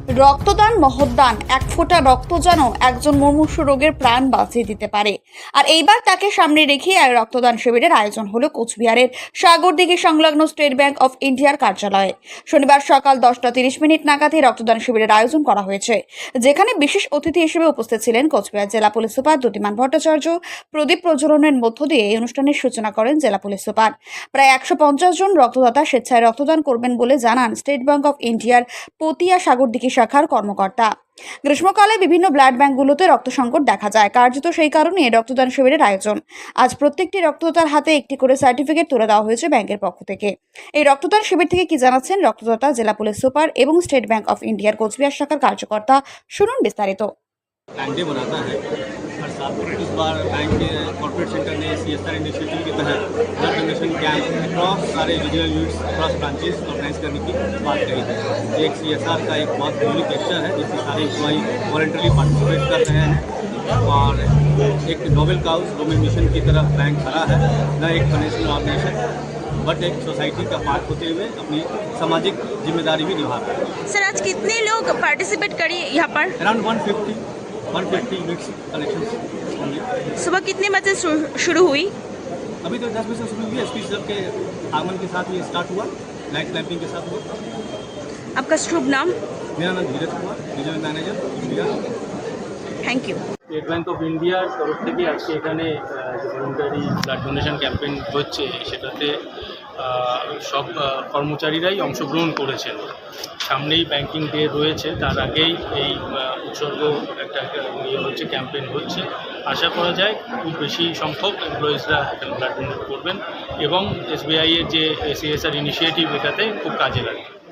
রক্তদান মহদান এক ফোঁটা রক্ত যেন একজন মুমূর্ষু রোগের প্রাণ বাঁচিয়ে দিতে পারে। আর এইবার তাকে সামনে রেখে এক রক্তদান শিবিরের আয়োজন হলো কোচবিহারের সাগরদিঘি সংলগ্ন স্টেট ব্যাংক অফ ইন্ডিয়ার কার্যালয়ে। শনিবার সকাল দশটা তিরিশ মিনিট নাগাদ রক্তদান শিবিরের আয়োজন করা হয়েছে, যেখানে বিশেষ অতিথি হিসেবে উপস্থিত ছিলেন কোচবিহার জেলা পুলিশ সুপার দ্যুতিমান ভট্টাচার্য, প্রদীপ প্রজ্বলনের মধ্য দিয়ে এই অনুষ্ঠানের সূচনা করেন জেলা পুলিশ সুপার। প্রায় একশো পঞ্চাশ জন রক্তদাতা স্বেচ্ছায় রক্তদান করবেন বলে জানান স্টেট ব্যাংক অফ ইন্ডিয়ার পতিয়া সাগরদিঘি শাখার কর্মকর্তা। গ্রীষ্মকালে বিভিন্ন ব্লাড ব্যাঙ্কগুলোতে রক্ত সংকট দেখা যায়। কার্যত সেই কারণে রক্তদান শিবিরের আয়োজন। আজ প্রত্যেকটি রক্তদাতার হাতে একটি করে সার্টিফিকেট তুলে দেওয়া হয়েছে ব্যাংকের পক্ষ থেকে। এই রক্তদান শিবির থেকে কি জানাচ্ছেন রক্তদাতা, জেলা পুলিশ সুপার এবং স্টেট ব্যাংক অফ ইন্ডিয়ার কোচবিহার শাখার কার্যকর্তা শুনুন বিস্তারিত। बैंक डे मनाता है। हर साल इस बार बैंक के कॉर्पोरेट सेंटर ने सी एस आर इनिशिएटिव के तहत ब्लड डोनेशन कैंप अक्रॉस सारे regional units across branches organise करने की बात कही है। ये एक सी एस आर का एक बहुत यूनिक एक्शन है जिसमें सारे एम्प्लॉई वॉलेंटरली पार्टिसिपेट कर रहे हैं। और एक नोबेल काउस वुमेन मिशन की तरफ़ बैंक खड़ा है। न एक फाइनेंशियल ऑर्गेनाइजेशन बट एक सोसाइटी का पार्ट होते हुए अपनी सामाजिक ज़िम्मेदारी भी निभा रहा है। सर आज कितने लोग पार्टिसिपेट करिए यहाँ पर? अराउंड 150 150 यूनिट्स कलेक्शंस होंगे सुबह कितने बजे शु- शुरू हुई अभी तो दस बजे शुरू हुई एस पी के आगमन के साथ ये स्टार्ट हुआ लाइट क्लैंपिंग के साथ हुआ आपका शुभ नाम मेरा नाम Dheeraj Kumar regional manager Bihar thank you State Bank of ইন্ডিয়ার তরফ থেকে আজকে এখানে আহ, যে ভলেন্টারি ব্লাড ডোনেশন ক্যাম্পেইন হচ্ছে সেটাতে আহ, সব আহ, কর্মচারীরাই অংশগ্রহণ করেছেন সামনেই ব্যাংকিং ডে রয়েছে তার আগেই এই আহ, উৎসর্গ একটা ইয়ে হচ্ছে ক্যাম্পেইন হচ্ছে। আশা করা যায় খুব বেশি সংখ্যক এমপ্লয়িজরা এখানে ব্লাড ডোনেট করবেন এবং এসবিআইয়ের যে সিএসআর ইনিশিয়েটিভ এটাতে খুব কাজে লাগবে।